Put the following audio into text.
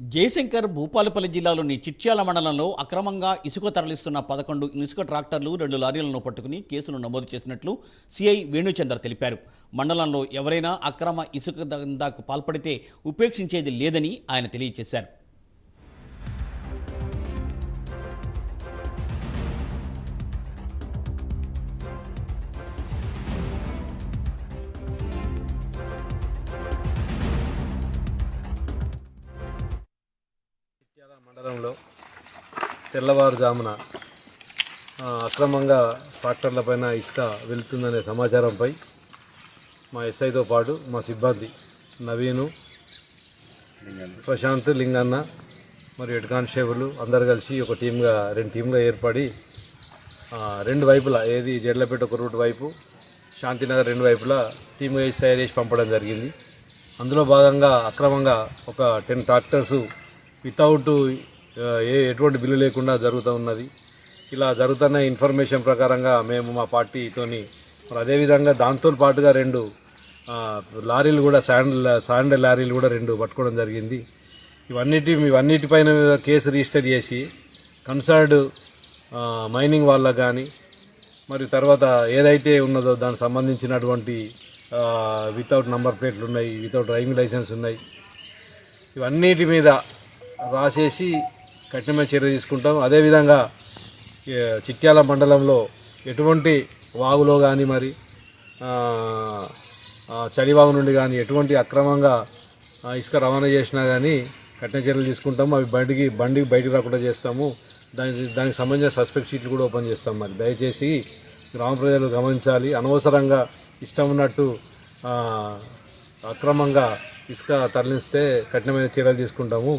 జయశంకర్ భూపాలపల్లి జిల్లాలోని చిట్యాల మండలంలో అక్రమంగా ఇసుక తరలిస్తున్న పదకొండు ఇసుక ట్రాక్టర్లు రెండు లారీలను పట్టుకుని కేసులు నమోదు చేసినట్లు సిఐ వేణుచందర్ తెలిపారు. మండలంలో ఎవరైనా అక్రమ ఇసుక దందాకు పాల్పడితే ఉపేక్షించేది లేదని ఆయన తెలియజేశారు. చిట్యాల తెల్లవారుజామున అక్రమంగా ట్రాక్టర్లపైన ఇసుక వెళుతుందనే సమాచారంపై మా ఎస్ఐతో పాటు మా సిబ్బంది నవీను ప్రశాంత్ లింగన్న మరియు హెడ్ కానిస్టేబుల్ అందరు కలిసి ఒక టీమ్గా రెండు టీంగా ఏర్పడి రెండు వైపులా ఏది జడ్లపేట ఒక రూట్ వైపు శాంతినగర్ రెండు వైపులా టీమ్ వేసి తయారు చేసి పంపడం జరిగింది. అందులో భాగంగా అక్రమంగా ఒక టెన్ ట్రాక్టర్స్ వితౌట్ ఏ ఎటువంటి బిల్లు లేకుండా జరుగుతూ ఉన్నది. ఇలా జరుగుతున్న ఇన్ఫర్మేషన్ ప్రకారంగా మేము మా పార్టీతోని మరి అదేవిధంగా దాంతో పాటుగా రెండు లారీలు కూడా శాండ్ శాండ్ లారీలు కూడా రెండు పట్టుకోవడం జరిగింది. ఇవన్నిటి ఇవన్నిటిపైన కేసు రిజిస్టర్ చేసి కన్సర్డ్ మైనింగ్ వాళ్ళకు కానీ మరి తర్వాత ఏదైతే ఉన్నదో దానికి సంబంధించినటువంటి వితౌట్ నంబర్ ప్లేట్లు ఉన్నాయి వితౌట్ డ్రైవింగ్ లైసెన్స్ ఉన్నాయి. ఇవన్నిటి మీద రాసేసి కఠినమైన చర్య తీసుకుంటాం. అదేవిధంగా చిట్యాల మండలంలో ఎటువంటి వాగులో కానీ మరి చలివాగు నుండి కానీ ఎటువంటి అక్రమంగా ఇసుక రవాణా చేసినా కానీ కఠిన చర్యలు తీసుకుంటాము. అవి బయటికి బండికి బయటికి రాకుండా చేస్తాము. దానికి దానికి సంబంధించిన సస్పెక్ట్ షీట్లు కూడా ఓపెన్ చేస్తాం మరి. దయచేసి గ్రామ ప్రజలు గమనించాలి. అనవసరంగా ఇష్టం ఉన్నట్టు అక్రమంగా ఇసుక తరలిస్తే కఠినమైన చర్యలు తీసుకుంటాము.